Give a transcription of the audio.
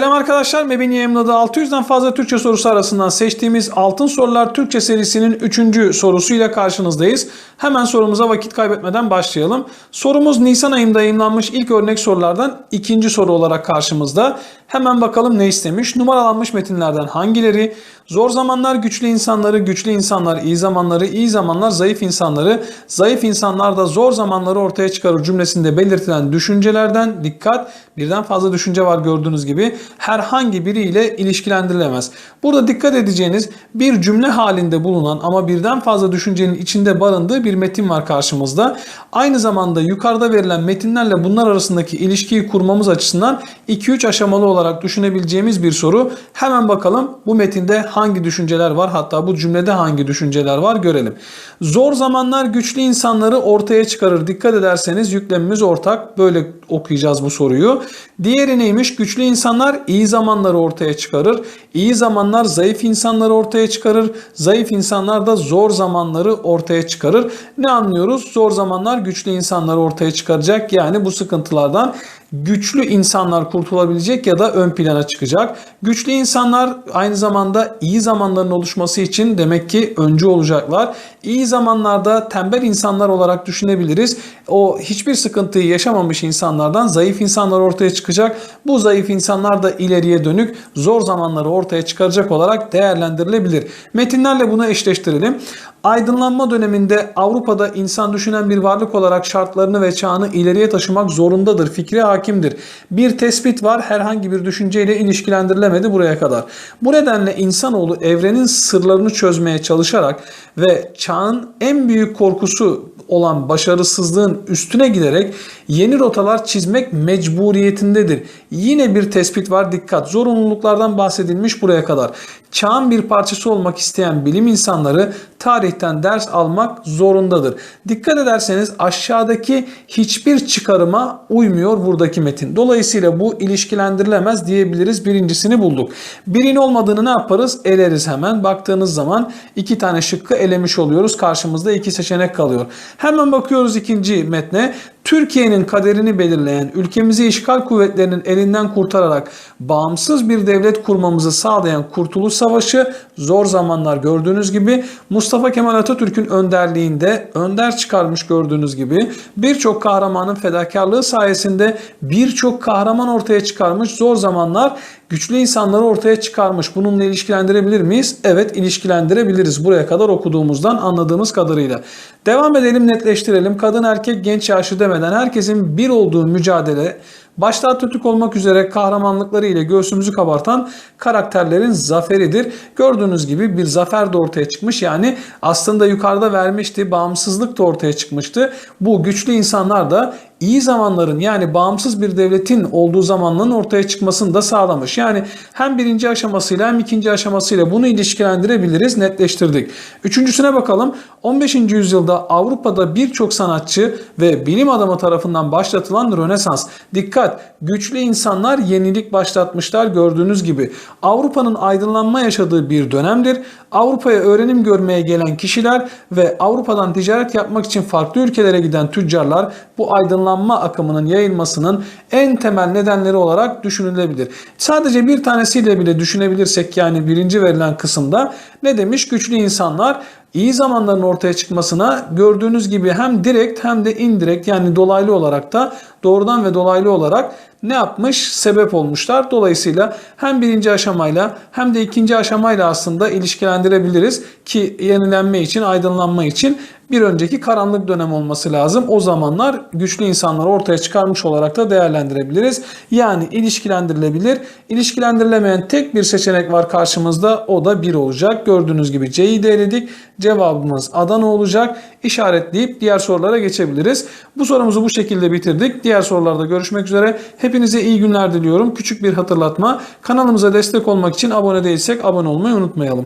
Selam arkadaşlar, Mebin yayınladığı 600'den fazla Türkçe sorusu arasından seçtiğimiz Altın Sorular Türkçe serisinin 3. sorusuyla karşınızdayız. Hemen sorumuza vakit kaybetmeden başlayalım. Sorumuz Nisan ayında yayınlanmış ilk örnek sorulardan ikinci soru olarak karşımızda. Hemen bakalım ne istemiş? Numaralanmış metinlerden hangileri? Zor zamanlar güçlü insanları, güçlü insanlar iyi zamanları, iyi zamanlar zayıf insanları, zayıf insanlar da zor zamanları ortaya çıkarır cümlesinde belirtilen düşüncelerden dikkat. Birden fazla düşünce var gördüğünüz gibi. Herhangi biriyle ilişkilendirilemez. Burada dikkat edeceğiniz bir cümle halinde bulunan ama birden fazla düşüncenin içinde barındığı bir metin var karşımızda. Aynı zamanda yukarıda verilen metinlerle bunlar arasındaki ilişkiyi kurmamız açısından 2-3 aşamalı olarak düşünebileceğimiz bir soru. Hemen bakalım bu metinde hangi düşünceler var hatta bu cümlede hangi düşünceler var görelim. Zor zamanlar güçlü insanları ortaya çıkarır. Dikkat ederseniz yüklemimiz ortak. Böyle okuyacağız bu soruyu. Diğeri neymiş? Güçlü insanlar iyi zamanları ortaya çıkarır. İyi zamanlar zayıf insanları ortaya çıkarır. Zayıf insanlar da zor zamanları ortaya çıkarır. Ne anlıyoruz? Zor zamanlar güçlü insanları ortaya çıkaracak. Yani bu sıkıntılardan güçlü insanlar kurtulabilecek ya da ön plana çıkacak. Güçlü insanlar aynı zamanda iyi zamanların oluşması için demek ki öncü olacaklar. İyi zamanlarda tembel insanlar olarak düşünebiliriz. O hiçbir sıkıntıyı yaşamamış insanlardan zayıf insanlar ortaya çıkacak. Bu zayıf insanlar da ileriye dönük zor zamanları ortaya çıkaracak olarak değerlendirilebilir. Metinlerle bunu eşleştirelim. Aydınlanma döneminde Avrupa'da insan düşünen bir varlık olarak şartlarını ve çağını ileriye taşımak zorundadır. Fikri hakimdir. Bir tespit var herhangi bir düşünceyle ilişkilendirilemedi buraya kadar. Bu nedenle insanoğlu evrenin sırlarını çözmeye çalışarak ve çağın en büyük korkusu olan başarısızlığın üstüne giderek yeni rotalar çizmek mecburiyetindedir. Yine bir tespit var dikkat. Zorunluluklardan bahsedilmiş buraya kadar. Çağın bir parçası olmak isteyen bilim insanları tarihten ders almak zorundadır. Dikkat ederseniz aşağıdaki hiçbir çıkarıma uymuyor buradaki metin. Dolayısıyla bu ilişkilendirilemez diyebiliriz. Birincisini bulduk. Birin olmadığını ne yaparız? Eleriz hemen. Baktığınız zaman iki tane şıkkı elemiş oluyoruz. Karşımızda iki seçenek kalıyor. Hemen bakıyoruz ikinci metne. Türkiye'nin kaderini belirleyen, ülkemizi işgal kuvvetlerinin elinden kurtararak bağımsız bir devlet kurmamızı sağlayan Kurtuluş Savaşı zor zamanlar gördüğünüz gibi Mustafa Kemal Atatürk'ün önderliğinde önder çıkarmış gördüğünüz gibi birçok kahramanın fedakarlığı sayesinde birçok kahraman ortaya çıkarmış zor zamanlar güçlü insanları ortaya çıkarmış. Bununla ilişkilendirebilir miyiz? Evet ilişkilendirebiliriz. Buraya kadar okuduğumuzdan anladığımız kadarıyla. Devam edelim netleştirelim. Kadın erkek genç yaşlı demeden herkesin bir olduğu mücadele başta Atatürk olmak üzere kahramanlıkları ile göğsümüzü kabartan karakterlerin zaferidir. Gördüğünüz gibi bir zafer de ortaya çıkmış. Yani aslında yukarıda vermişti. Bağımsızlık da ortaya çıkmıştı. Bu güçlü insanlar da iyi zamanların yani bağımsız bir devletin olduğu zamanların ortaya çıkmasını da sağlamış. Yani hem birinci aşamasıyla hem ikinci aşamasıyla bunu ilişkilendirebiliriz, netleştirdik. Üçüncüsüne bakalım. 15. yüzyılda Avrupa'da birçok sanatçı ve bilim adamı tarafından başlatılan Rönesans. Dikkat! Güçlü insanlar yenilik başlatmışlar gördüğünüz gibi. Avrupa'nın aydınlanma yaşadığı bir dönemdir. Avrupa'ya öğrenim görmeye gelen kişiler ve Avrupa'dan ticaret yapmak için farklı ülkelere giden tüccarlar bu aydınlanma akımının yayılmasının en temel nedenleri olarak düşünülebilir. Sadece bir tanesiyle bile düşünebilirsek yani birinci verilen kısımda ne demiş? Güçlü insanlar iyi zamanların ortaya çıkmasına gördüğünüz gibi hem direkt hem de indirekt yani dolaylı olarak da doğrudan ve dolaylı olarak ne yapmış? Sebep olmuşlar. Dolayısıyla hem birinci aşamayla hem de ikinci aşamayla aslında ilişkilendirebiliriz ki yenilenme için, aydınlanma için bir önceki karanlık dönem olması lazım. O zamanlar güçlü insanlar ortaya çıkarmış olarak da değerlendirebiliriz. Yani ilişkilendirilebilir. İlişkilendirilemeyen tek bir seçenek var karşımızda. O da 1 olacak. Gördüğünüz gibi C'yi de. Cevabımız Adana olacak. İşaretleyip diğer sorulara geçebiliriz. Bu sorumuzu bu şekilde bitirdik. Diğer sorularda görüşmek üzere. Hepinize iyi günler diliyorum. Küçük bir hatırlatma. Kanalımıza destek olmak için abone değilsek abone olmayı unutmayalım.